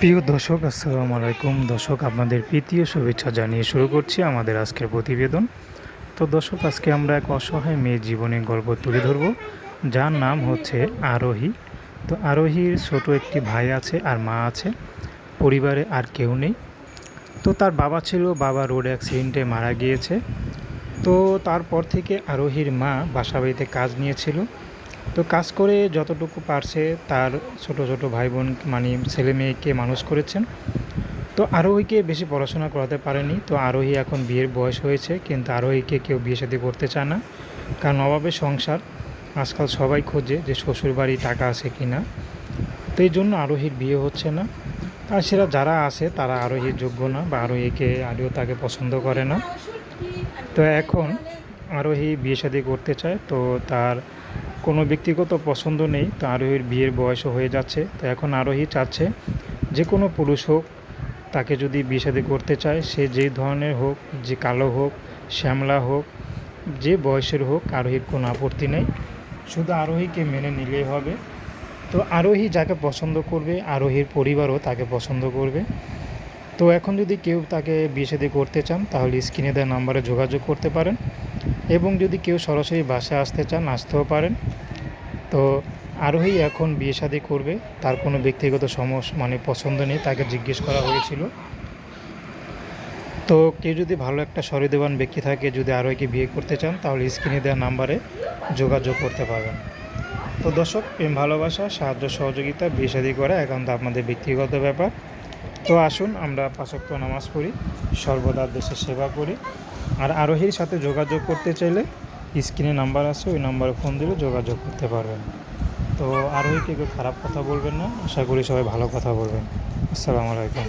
প্রিয় দর্শক, আসসালামু আলাইকুম। দর্শক, আপনাদের প্রীতীয় শুভেচ্ছা জানিয়ে শুরু করছি আমাদের আজকের প্রতিবেদন। তো দর্শক, আজকে আমরা এক অসহায় মেয়ের জীবনের গল্প তুলে ধরব, যার নাম হচ্ছে আরোহী। তো আরোহীর ছোট একটি ভাই আছে আর মা আছে, পরিবারে আর কেউ নেই। তো তার বাবা ছিল, বাবা রোড অ্যাক্সিডেন্টে মারা গিয়েছে। তো তারপর থেকে আরোহীর মা বাসা বাড়িতে কাজ নিয়েছিল তো কাজ করে যতটুকু পারছে তার ছোট ছোট ভাই বোন মানে ছেলে মেয়েকে মানুষ করেছেন। তো আরোহীকে বেশি পড়াশোনা করাতে পারেনি। তো আরোহী এখন বিয়ের বয়স হয়েছে, কিন্তু আরোহীকে কেউ বিয়ে শাদী করতে চায় না। কারণ অভাবে সংসার। আজকাল সবাই খোঁজে যে শ্বশুর বাড়ি টাকা আছে কি না। তো এই জন্য আরোহীর বিয়ে হচ্ছে না। আর সেরা যারা আছে, তারা আরোহীর যোগ্য না বা আরোহীকে আরও তাকে পছন্দ করে না। তো এখন আরোহী বিয়ে শাদী করতে চায়। তো তার কোনো ব্যক্তিগত পছন্দ নেই, তো আরোহীর বিয়ের বয়সও হয়ে যাচ্ছে, তো এখন আরোহী চাচ্ছে যে কোনো পুরুষ হোক, তাকে যদি বিয়ে করতে চায়, সে যেই ধরনের হোক, যে কালো হোক, শ্যামলা হোক, যে বয়সের হোক, আরোহীর কোনো আপত্তি নেই। শুধু আরোহীকে মেনে নিলেই হবে। তো আরোহী যাকে পছন্দ করবে, আরোহীর পরিবারও তাকে পছন্দ করবে। তো এখন যদি কেউ তাকে বিয়ে শাদী করতে চান, তাহলে স্ক্রিনে দেওয়া নাম্বারে যোগাযোগ করতে পারেন। এবং যদি কেউ সরাসরি বাসায় আসতে চান, আসতেও পারেন। তো আরোহী এখন বিয়ে শাদী করবে, তার কোনো ব্যক্তিগত সমস্যা মানে পছন্দ নেই, তাকে জিজ্ঞেস করা হয়েছিল। তো কেউ যদি ভালো একটা সহৃদয়বান ব্যক্তি থাকে, যদি আরোহীকে বিয়ে করতে চান, তাহলে স্ক্রিনে দেওয়া নাম্বারে যোগাযোগ করতে পারবেন। তো দর্শক, প্রেম ভালোবাসা, সাহায্য সহযোগিতা, বিয়ে শাদী করা একান্ত আপনাদের ব্যক্তিগত ব্যাপার। তো আসুন, আমরা পাঁচক্ত নামাজ পড়ি, সর্বদা দেশের সেবা করি। আর আরোহীর সাথে যোগাযোগ করতে চাইলে স্ক্রিনে নাম্বার আছে, ওই নাম্বারে ফোন দিলে যোগাযোগ করতে পারবেন। তো আরোহীকে কেউ খারাপ কথা বলবেন না, আশা করি সবাই ভালো কথা বলবেন। আসসালামু আলাইকুম।